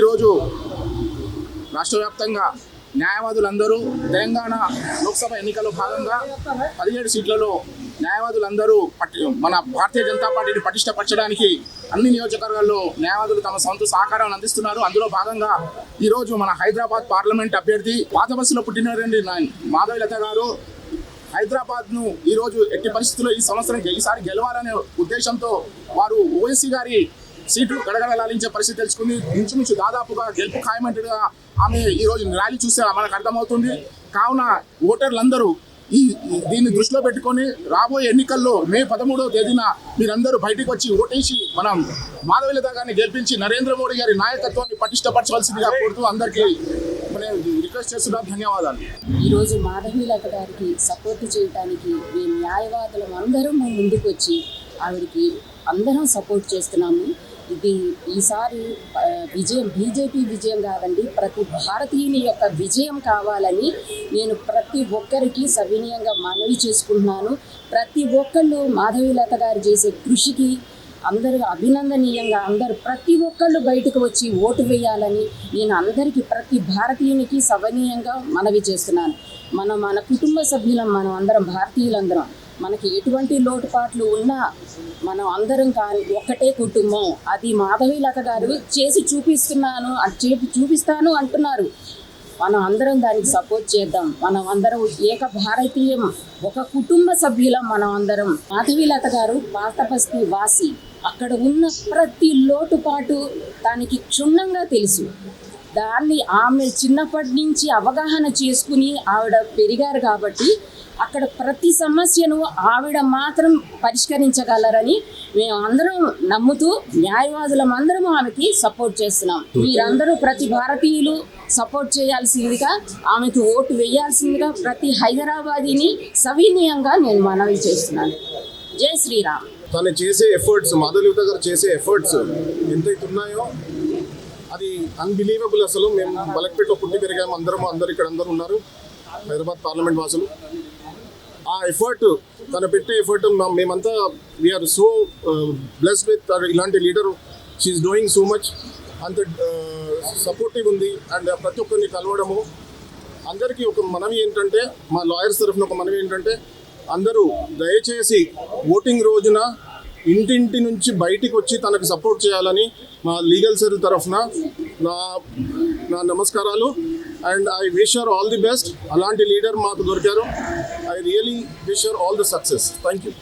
ఈరోజు రాష్ట్ర వ్యాప్తంగా న్యాయవాదులందరూ తెలంగాణ లోక్సభ ఎన్నికల్లో భాగంగా పదిహేడు సీట్లలో న్యాయవాదులందరూ పట్టి మన భారతీయ జనతా పార్టీని పటిష్టపరచడానికి అన్ని నియోజకవర్గాల్లో న్యాయవాదులు తమ సొంత సహకారాన్ని అందిస్తున్నారు. అందులో భాగంగా ఈరోజు మన హైదరాబాద్ పార్లమెంట్ అభ్యర్థి పాత బస్సులో పుట్టినటువంటి లత గారు హైదరాబాద్ను ఈరోజు ఎట్టి పరిస్థితుల్లో ఈ సంవత్సరం ఈసారి గెలవాలనే ఉద్దేశంతో వారు ఓవైసీ గారి సీట్లు గడగడలాలించే పరిస్థితి తెలుసుకుంది. ఇంచుమించు దాదాపుగా గెలుపు ఖాయమంటగా ఆమె ఈ రోజు ర్యాలీ చూస్తే మనకు అర్థమవుతుంది. కావున ఓటర్లందరూ ఈ దీన్ని దృష్టిలో పెట్టుకొని రాబోయే ఎన్నికల్లో మే పదమూడవ తేదీన మీరందరూ బయటికి వచ్చి ఓటేసి మనం మాధవీలత గారిని గెలిపించి నరేంద్ర మోడీ గారి నాయకత్వాన్ని పటిష్టపరచవలసిందిగా కోరుతూ అందరికీ రిక్వెస్ట్ చేస్తున్నా ధన్యవాదాలు. ఈరోజు మాధవీలత గారికి సపోర్ట్ చేయడానికి మేము న్యాయవాదులం అందరం ముందుకు వచ్చి ఆవిడకి అందరం సపోర్ట్ చేస్తున్నాము. ఇది ఈసారి విజయం బీజేపీ విజయం కాదండి ప్రతి భారతీయుని యొక్క విజయం కావాలని నేను ప్రతి ఒక్కరికి సవినీయంగా మనవి చేసుకుంటున్నాను. ప్రతి ఒక్కళ్ళు మాధవీలత గారు చేసే కృషికి అందరూ అభినందనీయంగా అందరూ ప్రతి ఒక్కళ్ళు బయటకు వచ్చి ఓటు వేయాలని నేను అందరికీ ప్రతి భారతీయునికి సవనీయంగా మనవి చేస్తున్నాను. మన మన కుటుంబ సభ్యులం మనం అందరం భారతీయులందరం. మనకి ఎటువంటి లోటుపాట్లు ఉన్నా మనం అందరం కానీ ఒక్కటే కుటుంబం. అది మాధవీలత గారు చేసి చూపిస్తున్నాను అ- చేపి చూపిస్తాను అంటున్నారు. మనం అందరం దానికి సపోర్ట్ చేద్దాం. మనం అందరం ఏక భారతీయం ఒక కుటుంబ సభ్యులం మనం అందరం. మాధవీలత గారు పాతబస్తీ వాసి. అక్కడ ఉన్న ప్రతి లోటుపాటు దానికి క్షుణ్ణంగా తెలుసు. దాన్ని ఆమె చిన్నప్పటి నుంచి అవగాహన చేసుకుని ఆవిడ పెరిగారు కాబట్టి అక్కడ ప్రతి సమస్యను ఆవిడ మాత్రం పరిష్కరించగలరని మేము అందరం నమ్ముతూ న్యాయవాదులం అందరం ఆమెకి సపోర్ట్ చేస్తున్నాం. మీరందరూ ప్రతి భారతీయులు సపోర్ట్ చేయాల్సిందిగా ఆమెకు ఓటు వేయాల్సిందిగా ప్రతి హైదరాబాదీని సవినీయంగా నేను మనవి చేస్తున్నాను. జై శ్రీరామ్. తను చేసే ఎఫర్ట్స్ మాధవలిత గారు చేసే ఎఫర్ట్స్ ఎంతైతే ఉన్నాయో అది అన్బిలీవబుల్ అసలు. మేము బలక్పేటలో పుట్టి పెరిగాము. అందరం అందరు ఇక్కడ అందరూ ఉన్నారు. హైదరాబాద్ పార్లమెంట్ వాసులు. ఆ ఎఫర్ట్ తను పెట్టే ఎఫర్ట్ మేమంతా we are so bless with ఇలాంటి leader she is doing so much అంత uh, సపోర్టివ్ ఉంది. అండ్ ప్రతి ఒక్కరిని కలవడము. అందరికీ ఒక మనవి ఏంటంటే మా లాయర్స్ తరఫున ఒక మనవి ఏంటంటే అందరూ దయచేసి ఓటింగ్ రోజున ఇంటింటి నుంచి బయటికి వచ్చి తనకు సపోర్ట్ చేయాలని మా లీగల్ సెల్ తరఫున నా నా నమస్కారాలు. And I wish all the best అలాంటి లీడర్ మాకు దొరికారు. I really wish her all the success. Thank you.